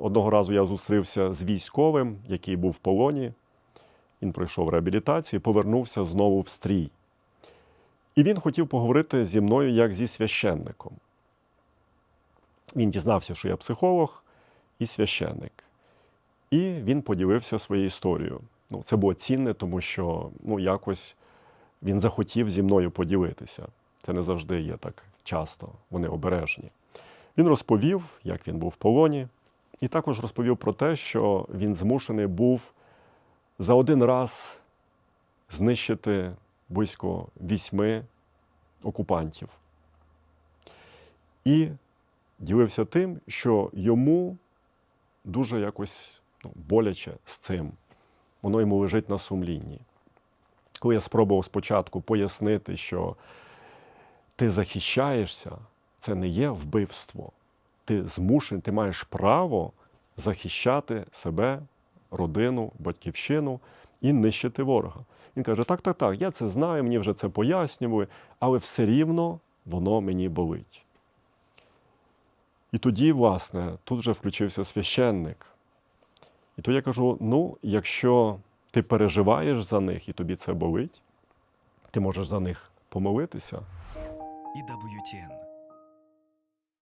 Одного разу я зустрівся з військовим, який був в полоні. Він пройшов реабілітацію і повернувся знову в стрій. І він хотів поговорити зі мною як зі священником. Він дізнався, що я психолог і священник. І він поділився своєю історією. Ну, це було цінне, тому що ну, якось він захотів зі мною поділитися. Це не завжди є так часто, вони обережні. Він розповів, як він був в полоні, і також розповів про те, що він змушений був за один раз знищити близько вісьми окупантів. І ділився тим, що йому дуже якось ну, боляче з цим. Воно йому лежить на сумлінні. Коли я спробував спочатку пояснити, що ти захищаєшся, це не є вбивство. Ти змушений, ти маєш право захищати себе, родину, батьківщину і нищити ворога. Він каже: так, так, так, я це знаю, мені вже це пояснювали, але все рівно воно мені болить. І тоді, власне, тут вже включився священник. І то я кажу: ну, якщо ти переживаєш за них і тобі це болить, ти можеш за них помолитися. EWTN